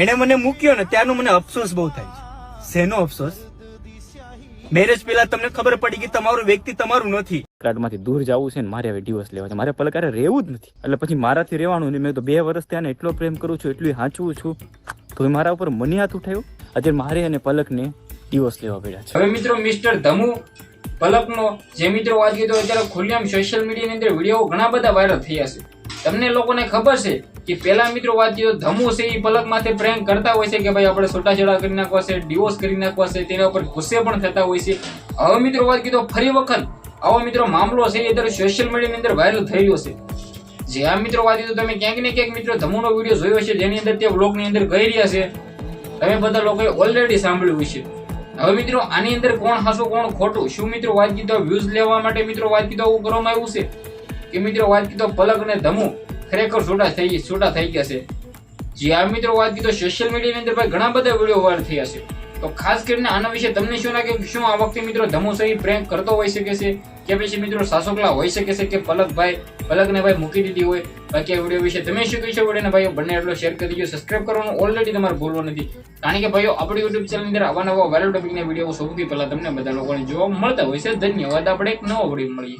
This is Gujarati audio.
એણે મને મૂક્યો ને ત્યારનું મને અફસોસ બહુ થાય છે. શેનો અફસોસ? મેરેજ પહેલા તમને ખબર પડી કે તમારું વ્યક્તિ તમારું નથી. કાર્ડમાંથી દૂર જવું છે ને મારે હવે ડિવોર્સ લેવા છે. મારે પલકારે રહેવું જ નથી. એટલે પછી મારાથી રહેવાનું ને મેં તો બે વર્ષ ત્યાં એટલો પ્રેમ કરું છું એટલું હાંચવું છું. તો મારા ઉપર મને હાથ ઉઠાયો? આજે મારે અને પલકને ડિવોર્સ લેવા પડ્યા છે. હવે મિત્રો મિસ્ટર ધમુ પલકનો જે મિત્રો વાત કીધો અત્યારે ખુલ્લેઆમ સોશિયલ મીડિયાની અંદર વીડિયો ઘણા બધા વાયરલ થયા છે. તમને લોકોને ખબર છે કે પેલા મિત્રો વાત કીધો ધમુ છે એ પલક માથે પ્રેંગ કરતા હોય છે કે ભાઈ આપણે છૂટાછેડા કરી નાખવા છે ડિવોર્સ કરી નાખવા છે, તેના ઉપર ગુસ્સે પણ થતા હોય છે. હવે મિત્રો વાત કીધો ફરી વખત આવો મિત્રો મામલો છે એ અત્યારે સોશિયલ મીડિયાની અંદર વાયરલ થઈ રહ્યો છે. જે આ મિત્રો વાત કીધો તમે ક્યાંક ને ક્યાંક મિત્રો ધમુનો વીડિયો જોયો છે જેની અંદર તે વ્લોગની અંદર ગઈ રહ્યા છે. તમે બધા લોકોએ ઓલરેડી સાંભળ્યું હશે. હવે મિત્રો આની અંદર કોણ હાસો, કોણ ખોટું? શું મિત્રો વાત કીધો વ્યૂઝ લેવા માટે મિત્રો વાત કીધો આવું કરવામાં આવ્યું છે? કે મિત્રો વાત કીધો પલક અને ધમુ? ખરેખર છૂટા થઈ છૂટા થઈ ગયા છે. આ મિત્રો, વાત કીધો સોશિયલ મીડિયાની અંદર ભાઈ ઘણા બધા વીડિયો વાયરલ થયા છે. તો ખાસ કરીને આના વિશે તમને શું લાગે, શું આ વખતે મિત્રો ધમુ સહી પ્રેન્ક કરતો હોઈ શકે છે? કે પછી મિત્રો સાસોકલા હોઈ શકે છે કે પલકભાઈ, પલકને ભાઈ મૂકી દીધી હોય? બાકી આ વીડિયો વિશે તમે શું કહીશો વિડીયોને ભાઈઓ, બંને એટલો શેર કરી દીજો સબસ્ક્રાઇબ કરવાનું ઓલરેડી તમારે ભૂલવું નથી. કારણ કે ભાઈઓ, આપણી યુટ્યુબ ચેનલ અંદર આવા નવા વાયરલ ટોપિકના વીડિયો સૌથી પહેલાં તમને બધા લોકોને જોવા મળતા હોય છે. ધન્યવાદ, આપણે એક નવો વીડિયો મળીએ.